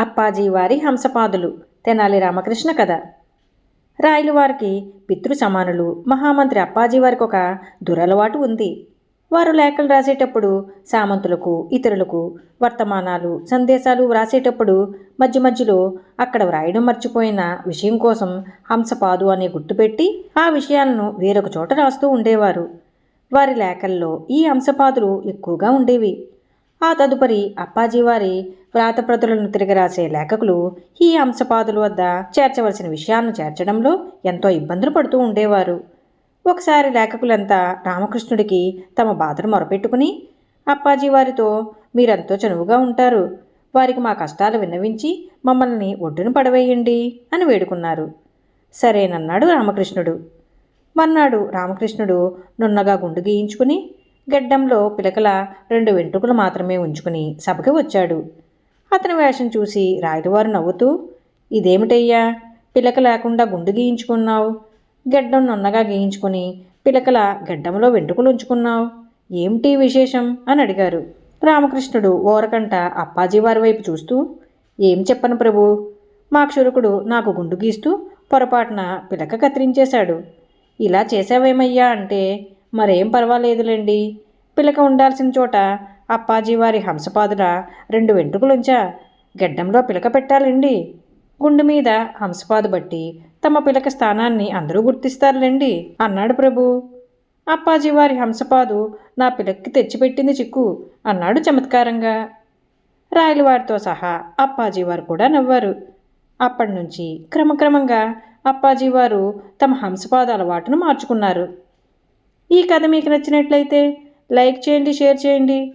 అప్పాజీ వారి హంసపాదులు. తెనాలి రామకృష్ణ కథ. రాయలు వారికి పితృ సమానులు మహామంత్రి అప్పాజీ వారికి ఒక దురలవాటు ఉంది. వారు లేఖలు రాసేటప్పుడు సామంతులకు ఇతరులకు వర్తమానాలు సందేశాలు వ్రాసేటప్పుడు మధ్య మధ్యలో అక్కడ వ్రాయడం మర్చిపోయిన విషయం కోసం హంసపాదు అనే గుర్తుపెట్టి ఆ విషయాలను వేరొక చోట రాస్తూ ఉండేవారు. వారి లేఖల్లో ఈ హంసపాదులు ఎక్కువగా ఉండేవి. ఆ తదుపరి అప్పాజీ వారి వ్రాతప్రతులను తిరిగి రాసే లేఖకులు ఈ అంశపాదుల వద్ద చేర్చవలసిన విషయాలను చేర్చడంలో ఎంతో ఇబ్బందులు పడుతూ ఉండేవారు. ఒకసారి లేఖకులంతా రామకృష్ణుడికి తమ బాధను మొరపెట్టుకుని అప్పాజీ వారితో మీరెంతో చనువుగా ఉంటారు. వారికి మా కష్టాలు విన్నవించి మమ్మల్ని ఒడ్డున పడవేయండి అని వేడుకున్నారు. సరేనన్నాడు రామకృష్ణుడు. మన్నాడు రామకృష్ణుడు నున్నగా గుండు గీయించుకుని గడ్డంలో పిలకల రెండు వెంట్రుకలు మాత్రమే ఉంచుకుని సభకి వచ్చాడు. అతని వేషం చూసి రాయుడువారు నవ్వుతూ ఇదేమిటయ్యా? పిలక లేకుండా గుండు గీయించుకున్నావు. గడ్డం నున్నగా గీయించుకుని పిలకల గడ్డంలో వెంట్రుకలు ఉంచుకున్నావు. ఏమిటి విశేషం? అని అడిగారు. రామకృష్ణుడు ఓరకంట అప్పాజీ వారి వైపు చూస్తూ ఏం చెప్పను ప్రభు? మా క్షురకుడు నాకు గుండు గీస్తూ పొరపాటున పిలక కత్తిరించేశాడు. ఇలా చేసావేమయ్యా అంటే మరేం పర్వాలేదులేండి. పిలక ఉండాల్సిన చోట అప్పాజీ వారి హంసపాదుల రెండు వెంట్రుకలుంచా గడ్డంలో పిలక పెట్టాలండి. గుండు మీద హంసపాదు బట్టి తమ పిలక స్థానాన్ని అందరూ గుర్తిస్తారులేండి అన్నాడు ప్రభు. అప్పాజీ వారి హంసపాదు నా పిలక్కి తెచ్చిపెట్టింది చిక్కు అన్నాడు చమత్కారంగా. రాయలవారితో సహా అప్పాజీ వారు కూడా నవ్వారు. అప్పటి నుంచి క్రమక్రమంగా అప్పాజీవారు తమ హంసపాద అలవాటును మార్చుకున్నారు. ఈ కథ మీకు నచ్చినట్లయితే లైక్ చేయండి షేర్ చేయండి.